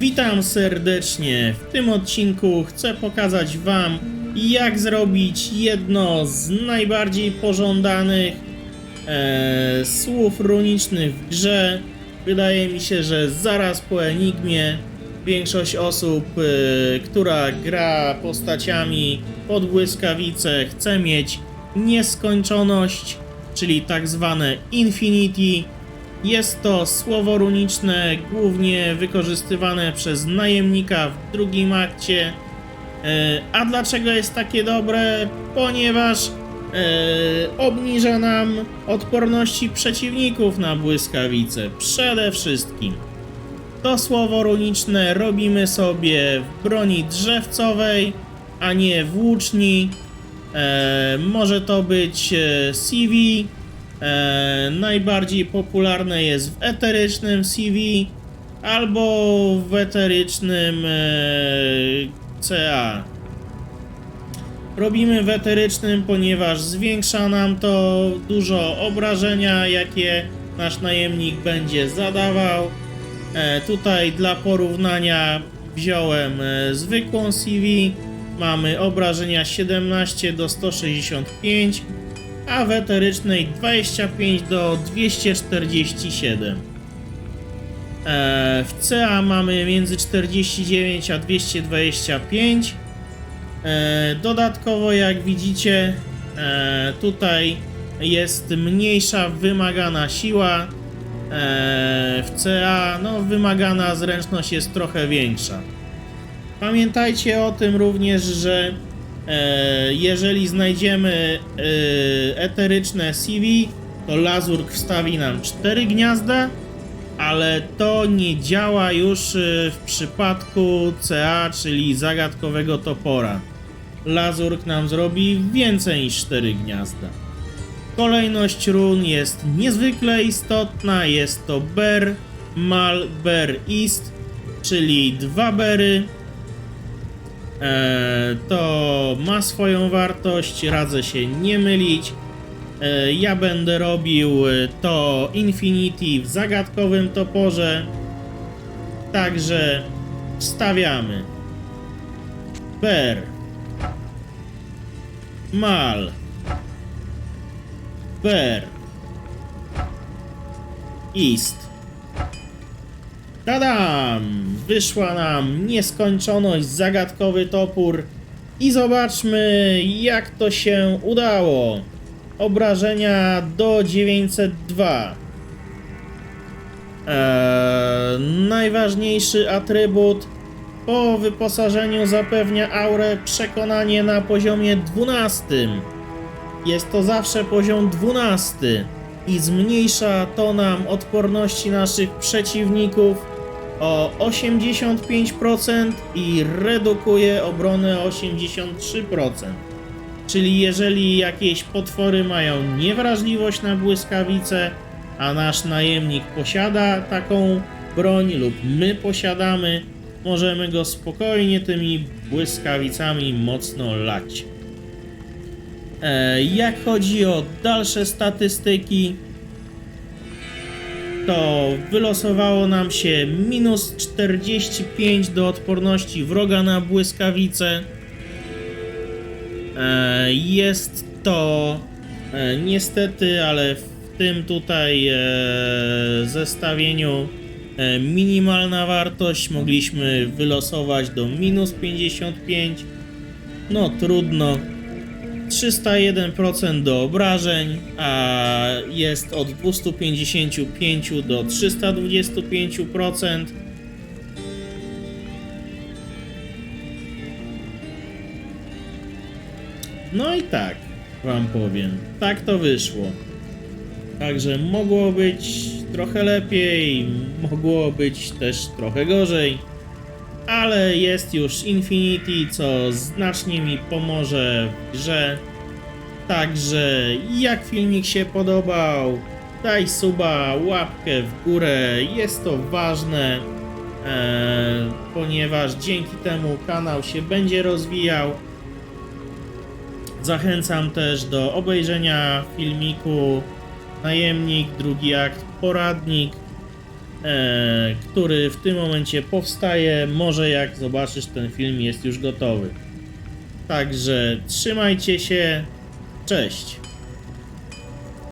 Witam serdecznie. W tym odcinku chcę pokazać Wam, jak zrobić jedno z najbardziej pożądanych e, słów runicznych w grze. Wydaje mi się, że zaraz po Enigmie większość osób, e, która gra postaciami pod błyskawice, chce mieć nieskończoność, czyli tak zwane Infinity. Jest to słowo runiczne, głównie wykorzystywane przez najemnika w drugim akcie. E, A dlaczego jest takie dobre? Ponieważ e, obniża nam odporności przeciwników na błyskawice. Przede wszystkim. To słowo runiczne robimy sobie w broni drzewcowej, a nie w łuczni. E, może to być CV. E, najbardziej popularne jest w eterycznym CV albo w eterycznym e, CA. Robimy w eterycznym, ponieważ zwiększa nam to dużo obrażenia, jakie nasz najemnik będzie zadawał. E, tutaj dla porównania wziąłem e, zwykłą CV. Mamy obrażenia 17 do 165, a w eterycznej 25 do 247. E, w CA mamy między 49 a 225. E, dodatkowo, jak widzicie, e, tutaj jest mniejsza wymagana siła. W CA no, wymagana zręczność jest trochę większa. Pamiętajcie o tym również, że jeżeli znajdziemy e, eteryczne CV, to Lazurk wstawi nam 4 gniazda, ale to nie działa już e, w przypadku CA, czyli zagadkowego topora. Lazurk nam zrobi więcej niż 4 gniazda. Kolejność run jest niezwykle istotna. Jest to Ber, Mal, Ber, East, czyli dwa bery. E, to ma swoją wartość, radzę się nie mylić. E, ja będę robił to Infinity w zagadkowym toporze. Także stawiamy. Ber. Mal. Ber. East. Tadam! Wyszła nam nieskończoność, zagadkowy topór. I zobaczmy, jak to się udało. Obrażenia do 902. Eee, najważniejszy atrybut po wyposażeniu zapewnia aurę przekonanie na poziomie 12. Jest to zawsze poziom 12 i zmniejsza to nam odporności naszych przeciwników o 85% i redukuje obronę o 83%. Czyli jeżeli jakieś potwory mają niewrażliwość na błyskawice, a nasz najemnik posiada taką broń lub my posiadamy, możemy go spokojnie tymi błyskawicami mocno lać. E, jak chodzi o dalsze statystyki, to wylosowało nam się minus 45 do odporności wroga na błyskawice. E, Jest to e, niestety, ale w tym tutaj e, zestawieniu minimalna wartość. Mogliśmy wylosować do minus 55. No trudno. 301% do obrażeń, a jest od 255 do 325%. No i tak, wam powiem, tak to wyszło. Także mogło być trochę lepiej, mogło być też trochę gorzej, ale jest już Infinity, co znacznie mi pomoże w grze. Także jak filmik się podobał, daj suba, łapkę w górę, jest to ważne, e, ponieważ dzięki temu kanał się będzie rozwijał. Zachęcam też do obejrzenia filmiku Najemnik, drugi akt, poradnik. E, który w tym momencie powstaje. Może jak zobaczysz ten film jest już gotowy. Także trzymajcie się. Cześć.